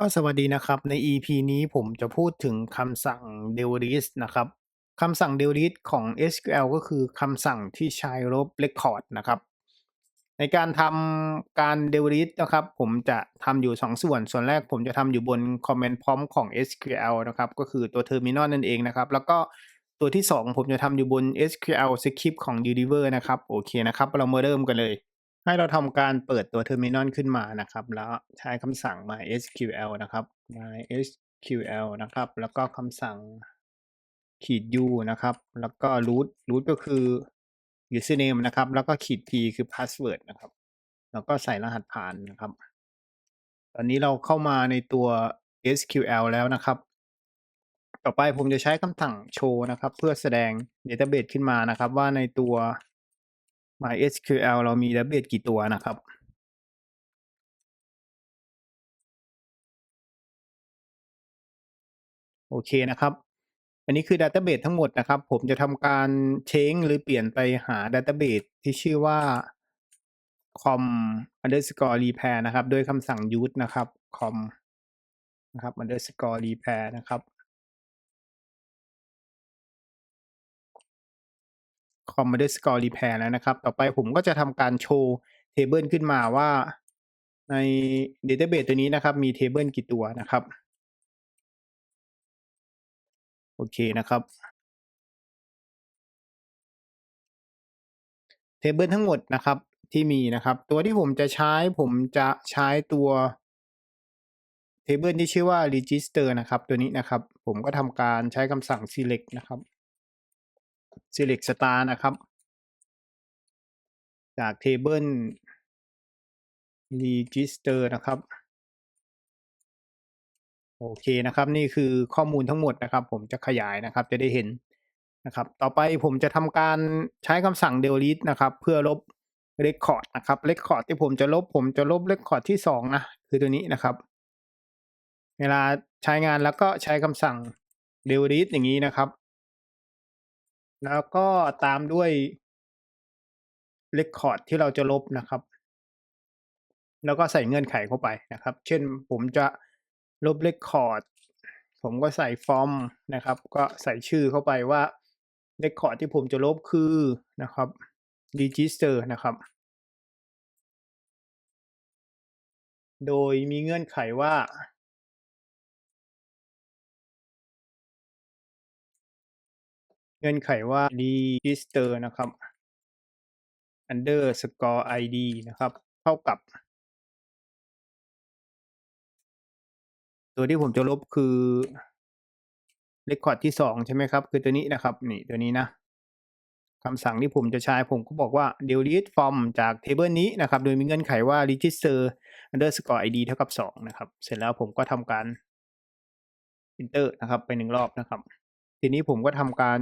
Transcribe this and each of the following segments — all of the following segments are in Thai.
ก็สวัสดีนะครับ ใน EP นี้ผมจะพูดถึงคำสั่ง delete นะครับคำสั่ง delete ของ SQL ก็คือคำสั่งที่ใช้ลบ record นะครับ ในการทำการ delete นะครับ ผมจะทำอยู่ 2 ส่วน ส่วนแรกผมจะทำอยู่บน command prompt ของ SQL นะครับ ก็คือตัว terminal นั่นเองนะครับ แล้วก็ตัวที่ 2 ผมจะทำอยู่บน SQL script ของ Deliver นะครับ โอเคนะครับ เรามาเริ่มกันเลย ให้เราทำการเปิดตัว terminal ขึ้นมานะครับ แล้วใช้คำสั่ง mysql นะครับ mysql นะครับ แล้วก็คำสั่งขีด u นะครับ แล้วก็ root root ก็คือ username นะครับ แล้วก็ขีด p คือ password นะครับ แล้วก็ใส่รหัสผ่านนะครับ ตอนนี้เราเข้ามาในตัว SQL แล้วนะครับ ต่อไปผมจะใช้คำสั่ง show นะครับ เพื่อแสดง database ขึ้นมานะครับ ว่าในตัว MySQL เรามี database กี่ตัวนะครับโอเคนะครับ อันนี้คือ database ทั้งหมดนะครับ ผมจะทำการ change หรือเปลี่ยนไปหา database ที่ชื่อว่า com underscore repair นะครับ โดยคำสั่ง use นะครับ com นะครับ underscore repair นะครับ com underscore repair แล้วนะครับ ต่อไปผมก็จะทำการโชว์เทเบิลขึ้นมาว่าใน database ตัวนี้นะครับ มีเทเบิลกี่ตัวนะครับ โอเคนะครับเทเบิลทั้งหมดนะครับที่มีนะครับ ตัวที่ผมจะใช้ผมจะใช้ตัวเทเบิลที่ชื่อว่า register นะครับ ตัวนี้นะครับ ผมก็ทำการใช้คำสั่ง select นะครับ select star นะครับ จากเทเบิล register นะครับ โอเคนะครับ นี่คือข้อมูลทั้งหมดนะครับ ผมจะขยายนะครับจะได้เห็นนะครับ ต่อไปผมจะทำการใช้คำสั่ง delete นะครับ เพื่อลบ record นะครับ record ที่ผมจะลบ ผมจะลบ record ที่สองนะคือตัวนี้นะครับ เวลาใช้งานแล้วก็ใช้คำสั่ง delete อย่างนี้นะครับ แล้วก็ตามด้วย record ที่เราจะลบนะครับ แล้วก็ใส่เงื่อนไขเข้าไปนะครับ เช่นผมจะลบ record ผมก็ใส่ from นะครับ ก็ใส่ชื่อเข้าไปว่า record ที่ผมจะลบคือนะครับ register นะครับ โดยมีเงื่อนไขว่า เงื่อนไขว่า register นะครับ underscore id นะครับ เท่ากับ ตัวที่ผมจะลบคือ record ที่สองใช่ไหมครับ คือตัวนี้นะครับ นี่ตัวนี้นะคำสั่งที่ผมจะใช้ผมก็บอกว่า delete from จาก table นี้นะครับ โดยมีเงื่อนไขว่า register underscore id เท่ากับสองนะครับ เสร็จแล้วผมก็ทำการ enter นะครับ ไปหนึ่งรอบนะครับ ทีนี้ผมก็ทำการ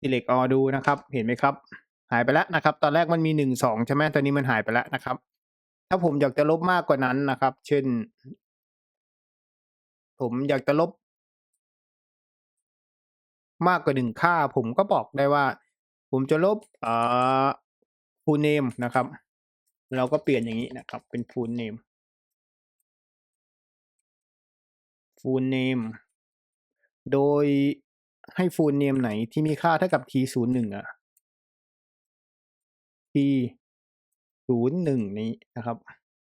select all ดูนะครับ เห็นไหมครับ หายไปแล้วนะครับ ตอนแรกมันมีหนึ่งสองใช่ไหมตอนนี้มันหายไปแล้วนะครับ ถ้าผมอยากจะลบมากกว่านั้นนะครับ เช่น ผมอยากจะลบ มากกว่าหนึ่งค่า ผมก็บอกได้ว่า ผมจะลบเอ่อ full name นะครับ เราก็เปลี่ยนอย่างนี้นะครับ เป็น full name full name โดย ให้ full name ไหนที่มีค่าเท่ากับ t ศูนย์หนึ่งอะ t ศูนย์หนึ่งนี้นะครับ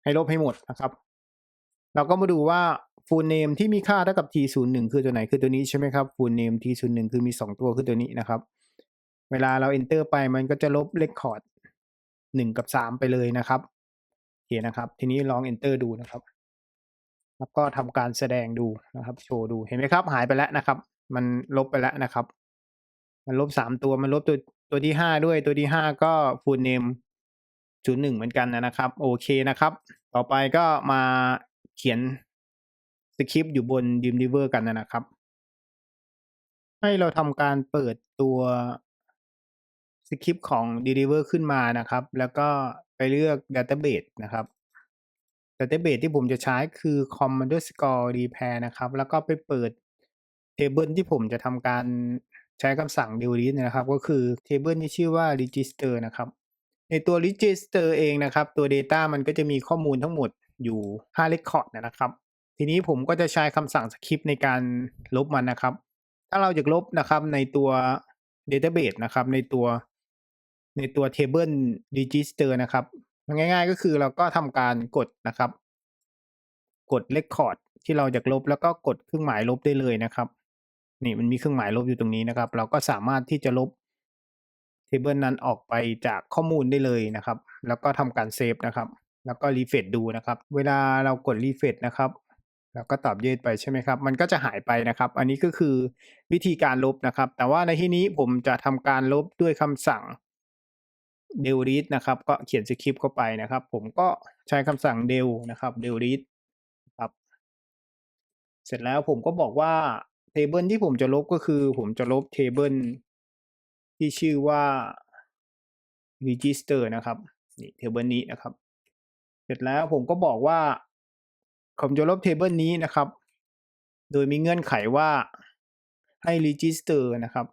ให้ลบให้หมดนะครับ เราก็มาดูว่า full name ที่มีค่าเท่ากับ t ศูนย์หนึ่งคือตัวไหนคือตัวนี้ใช่ไหมครับ full name t ศูนย์หนึ่งคือมีสองตัวคือตัวนี้นะครับ เวลาเรา enter ไปมันก็จะลบ record หนึ่งกับสามไปเลยนะครับโอเคนะครับ ทีนี้ลอง enter ดูนะครับแล้วก็ทำการแสดงดูนะครับ โชว์ดูเห็นไหมครับ หายไปแล้วนะครับ มันลบไปแล้วนะครับ มันลบสามตัวมันลบตัวตัวที่ห้าด้วยตัวที่ห้าก็ full name ศูนย์หนึ่งเหมือนกันนะครับ โอเคนะครับ ต่อไปก็มาเขียนสคริปต์อยู่บน Dreamweaver กันนะครับ ให้เราทำการเปิดตัวสคริปต์ของ Deliver ขึ้นมานะครับ แล้วก็ไปเลือก Database นะครับ Database ที่ผมจะใช้คือ com underscore repair นะครับ แล้วก็ไปเปิด เทเบิลที่ผมจะทำการใช้คำสั่ง delete นะครับ ก็คือเทเบิลที่ชื่อว่า register นะครับ ในตัว register เองนะครับ ตัว data มันก็จะมีข้อมูลทั้งหมดอยู่5 record นะครับ ทีนี้ผมก็จะใช้คำสั่งสคริปต์ในการลบมันนะครับ ถ้าเราจะลบนะครับในตัว database นะครับ ในตัวในตัว table register นะครับ ง่ายๆก็คือเราก็ทำการกดนะครับ กด record ที่เราอยากลบแล้วก็กดเครื่องหมายลบได้เลยนะครับ นี่มันมีเครื่องหมายลบอยู่ตรงนี้นะครับ เราก็สามารถที่จะลบเทเบิลนั้นออกไปจากข้อมูลได้เลยนะครับ แล้วก็ทำการเซฟนะครับ แล้วก็รีเฟรชดูนะครับ เวลาเรากดรีเฟรชนะครับแล้วก็ตอบเยสไปใช่ไหมครับ มันก็จะหายไปนะครับ อันนี้ก็คือวิธีการลบนะครับ แต่ว่าในที่นี้ผมจะทำการลบด้วยคำสั่ง delete นะครับ ก็เขียนสคริปต์เข้าไปนะครับ ผมก็ใช้คำสั่ง del นะครับ delete ครับ เสร็จแล้วผมก็บอกว่า เทเบิลที่ผมจะลบก็คือผมจะลบเทเบิลที่ชื่อว่า register นะครับนี่เทเบิลนี้นะครับ เสร็จแล้วผมก็บอกว่า ผมจะลบเทเบิลนี้นะครับ โดยมีเงื่อนไขว่าให้ register นะครับ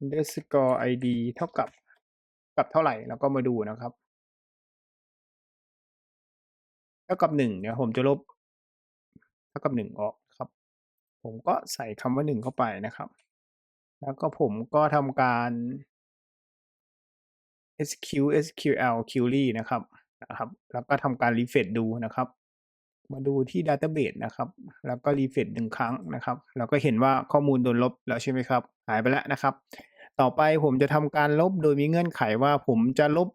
underscore id เท่ากับกับเท่าไหร่แล้วก็มาดูนะครับ เท่ากับหนึ่งเนี่ยผมจะลบ เท่ากับหนึ่งออก ผมก็ใส่คำว่าหนึ่งเข้าไปนะครับ แล้วก็ผมก็ทำการ sq sql query นะครับนะครับ แล้วก็ทำการ refresh ดูนะครับ มาดูที่ database นะครับ แล้วก็ refresh หนึ่งครั้งนะครับเราก็เห็นว่าข้อมูลโดนลบแล้วใช่ไหมครับ หายไปแล้วนะครับ ต่อไปผมจะทำการลบโดยมีเงื่อนไขว่าผมจะลบ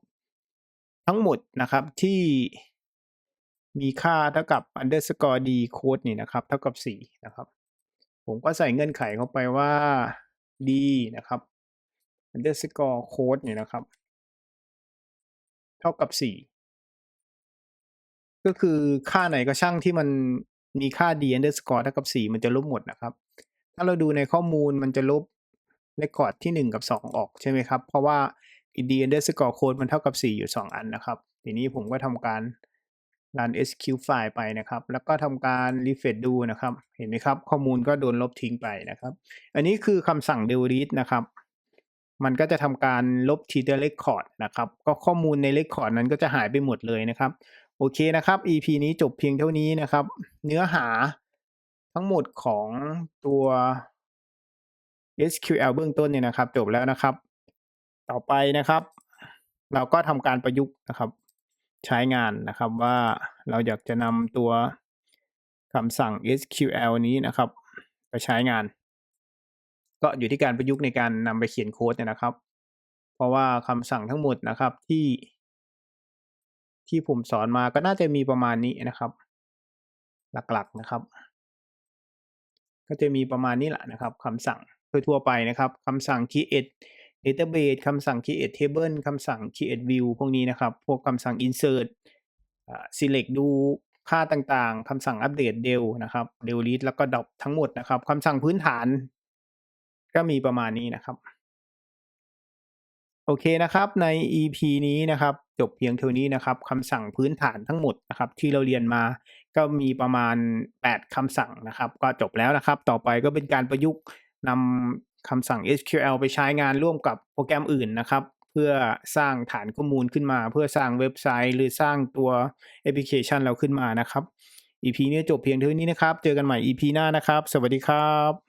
ทั้งหมดนะครับที่มีค่าเท่ากับ underscore d code นี่นะครับ เท่ากับสี่นะครับ ผมก็ใส่เงื่อนไขเข้าไปว่า d นะครับ underscore code เนี่ยนะครับ เท่ากับสี่ก็คือค่าไหนก็ช่างที่มันมีค่า d underscore เท่ากับสี่มันจะลบหมดนะครับ ถ้าเราดูในข้อมูลมันจะลบ record ที่หนึ่งกับสองออกใช่ไหมครับ เพราะว่า d underscore code มันเท่ากับสี่อยู่สองอันนะครับ ทีนี้ผมก็ทำการ run sq file ไปนะครับ แล้วก็ทำการ refresh ดูนะครับ เห็นไหมครับ ข้อมูลก็โดนลบทิ้งไปนะครับ อันนี้คือคำสั่ง delete นะครับ มันก็จะทำการลบทีละ record นะครับ ก็ข้อมูลใน record นั้นก็จะหายไปหมดเลยนะครับ โอเคนะครับ EP นี้จบเพียงเท่านี้นะครับ เนื้อหาทั้งหมดของตัว SQL เบื้องต้นเนี่ยนะครับ จบแล้วนะครับ ต่อไปนะครับ เราก็ทำการประยุกต์นะครับ ใช้งานนะครับว่าเราอยากจะนำตัวคำสั่ง SQL นี้นะครับ ไปใช้งาน ก็อยู่ที่การประยุกต์ในการนำไปเขียนโค้ดเนี่ยนะครับ เพราะว่าคำสั่งทั้งหมดนะครับที่ ที่ผมสอนมาก็น่าจะมีประมาณนี้นะครับ หลักๆนะครับ ก็จะมีประมาณนี้แหละนะครับคำสั่งทั่วๆไปนะครับคำสั่ง create database คำสั่ง create table คำสั่ง create view พวกนี้นะครับ พวกคำสั่ง insert select ดูค่าต่างๆ คำสั่งอัปเดต del นะครับ delete แล้วก็ drop ทั้งหมดนะครับคำสั่งพื้นฐาน ก็มีประมาณนี้นะครับ โอเคนะครับใน EP นี้นะครับ จบเพียงเท่านี้นะครับคำสั่งพื้นฐานทั้งหมดนะครับ ที่เราเรียนมาก็มีประมาณ 8คำสั่งนะครับ ก็จบแล้วนะครับ ต่อไปก็เป็นการประยุกต์นำ คำสั่ง SQL ไปใช้งานร่วมกับโปรแกรมอื่นนะครับ เพื่อสร้างฐานข้อมูลขึ้นมา เพื่อสร้างเว็บไซต์ หรือสร้างตัวแอปพลิเคชันเราขึ้นมานะครับ EP นี้จบเพียงเท่านี้นะครับ เจอกันใหม่ EP หน้านะครับ สวัสดีครับ